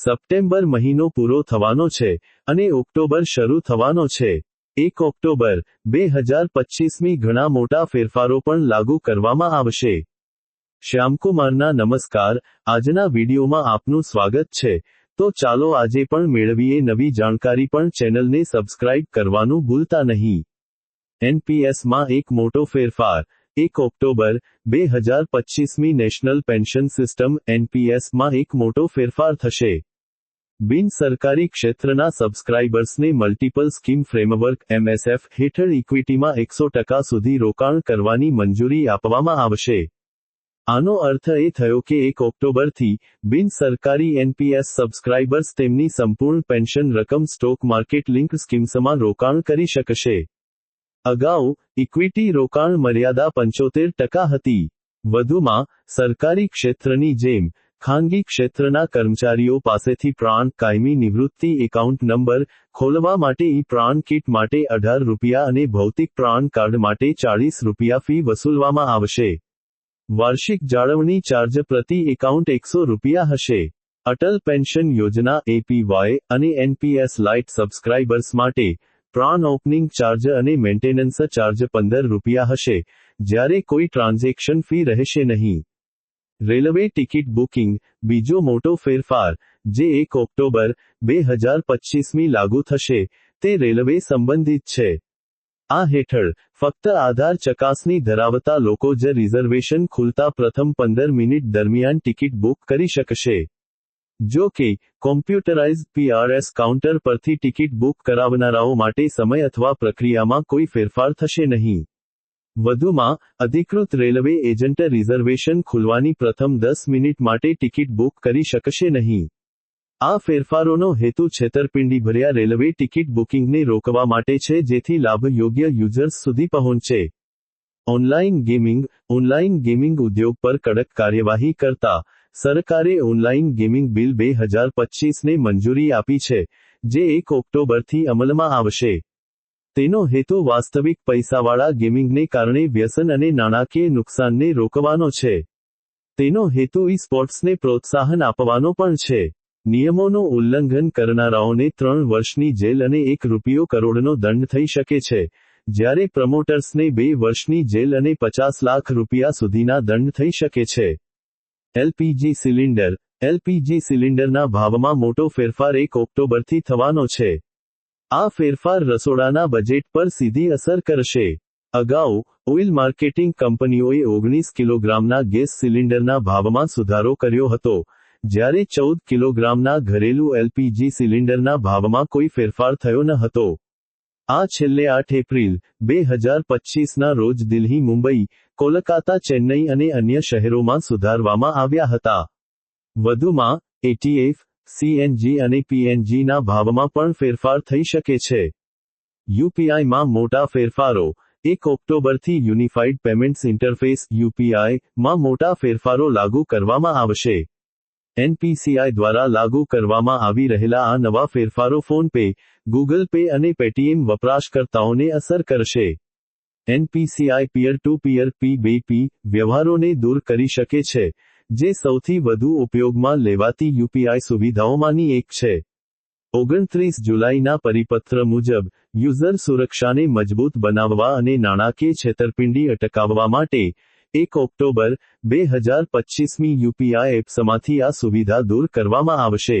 September મહિનો પૂરો થવાનો છે અને ઓક્ટોબર શરૂ થવાનો છે. એક ઓક્ટોબર, બે હજાર પચીસમી ઘણા મોટા ફેરફારો પણ લાગુ કરવામાં આવશે. શ્યામકુમારના નમસ્કાર, આજના વિડીયોમાં આપનું સ્વાગત છે. તો ચાલો આજે પણ મેળવીએ નવી જાણકારી પણ ચેનલને સબસ્ક્રાઇબ કરવાનું ભૂલતા નહીં. એનપીએસમાં એક મોટો ફેરફાર, એક ઓક્ટોબર, બે હજાર પચીસમી નેશનલ પેન્શન સિસ્ટમ એનપીએસમાં એક મોટો ફેરફાર થશે. બિન સરકારી ક્ષેત્રના સબસ્ક્રાઇબર્સને મલ્ટિપલ સ્કીમ ફ્રેમવર્ક એમએસએફ હેઠળ ઇક્વિટીમાં એકસો ટકા સુધી રોકાણ કરવાની મંજૂરી આપવામાં આવશે. આનો અર્થ એ થયો કે એક ઓક્ટોબરથી બિન સરકારી એનપીએસ સબસ્ક્રાઇબર્સ તેમની સંપૂર્ણ પેન્શન રકમ સ્ટોક માર્કેટ લિંક સ્કીમ્સમાં રોકાણ કરી શકશે. અગાઉ ઇક્વિટી રોકાણ મર્યાદા પંચોતેર ટકા હતી. વધુમાં, સરકારી ક્ષેત્રની જેમ ખાનગી ક્ષેત્રના કર્મચારીઓ પાસેથી પ્રાણ કાયમી નિવૃત્તિ એકાઉન્ટ નંબર ખોલવા માટે ઈ પ્રાણ કિટ માટે અઢાર રૂપિયા અને ભૌતિક પ્રાણ કાર્ડ માટે ચાળીસ રૂપિયા ફી વસૂલવામાં આવશે. વાર્ષિક જાળવણી ચાર્જ પ્રતિ એકાઉન્ટ એકસો રૂપિયા હશે. અટલ પેન્શન યોજના એપીવાય અને એનપીએસ લાઇટ સબસ્ક્રાઇબર્સ માટે પ્રાણ ઓપનિંગ ચાર્જ અને મેન્ટેનન્સ ચાર્જ પંદર રૂપિયા હશે, જ્યારે કોઈ ટ્રાન્ઝેક્શન ફી રહેશે નહીં. રેલવે ટિકિટ બુકિંગ બીજો મોટો ફેરફાર, જે એક ઓક્ટોબર બે હજાર પચીસમી લાગુ થશે, તે રેલવે સંબંધિત છે. આ હેઠળ ફક્ત આધાર ચકાસણી ધરાવતા લોકો જ રિઝર્વેશન ખુલતા પ્રથમ પંદર મિનિટ દરમિયાન ટિકિટ બુક કરી શકશે. જો કે કોમ્પ્યુટરાઇઝ પીઆરએસ કાઉન્ટર પરથી ટિકિટ બુક કરાવનારાઓ માટે સમય અથવા પ્રક્રિયામાં કોઈ ફેરફાર થશે નહીં. વધુમાં, અધિકૃત રેલવે એજન્ટ રિઝર્વેશન ખુલવાની પ્રથમ દસ મિનિટ માટે ટિકિટ બુક કરી શકશે નહીં. આ ફેરફારોનો હેતુ છેતરપિંડી ભર્યા રેલવે ટિકિટ બુકિંગને રોકવા માટે છે જેથી લાભ યોગ્ય યુઝર્સ સુધી પહોંચે. ઓનલાઇન ગેમિંગ ઓનલાઇન ગેમિંગ ઉદ્યોગ પર કડક કાર્યવાહી કરતા, સરકારે ઓનલાઇન ગેમિંગ બિલ બે હજાર પચીસને મંજૂરી આપી છે, જે એક ઓક્ટોબરથી અમલમાં આવશે. તેનો હેતુ વાસ્તવિક પૈસાવાળા ગેમિંગને કારણે વ્યસન અને નાણાકીય નુકસાનને રોકવાનો છે. તેનો હેતુ ઈ સ્પોર્ટ્સને પ્રોત્સાહન આપવાનો પણ છે. નિયમોનું ઉલ્લંઘન કરનારાઓને ત્રણ વર્ષની જેલ અને એક રૂપિયો કરોડનો દંડ થઈ શકે છે. જ્યારે પ્રમોટર્સને બે વર્ષની જેલ અને પચાસ લાખ રૂપિયા સુધીના દંડ થઈ શકે છે. LPG cylinder. એલપીજી સિલિન્ડરના ભાવમાં મોટો ફેરફાર એક ઓક્ટોબરથી થવાનો છે. આ ફેરફાર રસોડાના બજેટ પર સીધી અસર કરશે. અગાઉ ઓઇલ માર્કેટિંગ કંપનીઓએ ઓગણીસ કિલોગ્રામના ગેસ સિલિન્ડરના ભાવમાં સુધારો કર્યો હતો. જ્યારે ચૌદ કિલોગ્રામના ઘરેલું એલપીજી સિલિન્ડરના ભાવમાં કોઈ ફેરફાર થયો ન હતો. આ છેલ્લે આઠ એપ્રિલ, બે હજાર પચીસના રોજ દિલ્હી, મુંબઈ, કોલકાતા, ચેન્નઈ અને અન્ય શહેરોમાં સુધારવામાં આવ્યા હતા. વધુમાં એટીએફ સીએનજી અને પીએનજીના ભાવમાં પણ ફેરફાર થઈ શકે છે. યુપીઆઈમાં મોટા ફેરફારો. એક ઓક્ટોબરથી યુનિફાઇડ પેમેન્ટ્સ ઇન્ટરફેસ યુપીઆઈમાં મોટા ફેરફારો લાગુ કરવામાં આવશે. એનપીસીઆઈ દ્વારા લાગુ કરવામાં આવી રહેલા આ નવા ફેરફારો ફોન પે, ગૂગલ પે અને પેટીએમ વપરાશકર્તાઓને અસર કરશે. એનપીસીઆઈ પીયર ટુ પિયર પી બે પી વ્યવહારોને દૂર કરી શકે છે. જે સૌથી વધુ ઉપયોગમાં લેવાતી યુપીઆઈ સુવિધાઓમાંની એક છે. ઓગણત્રીસ જુલાઈના પરિપત્ર મુજબ, યુઝર સુરક્ષાને મજબૂત બનાવવા અને નાણાકીય છેતરપિંડી અટકાવવા માટે એક ઓક્ટોબર, બે હજાર પચીસમી યુપીઆઈ એપ્સમાંથી આ સુવિધા દૂર કરવામાં આવશે.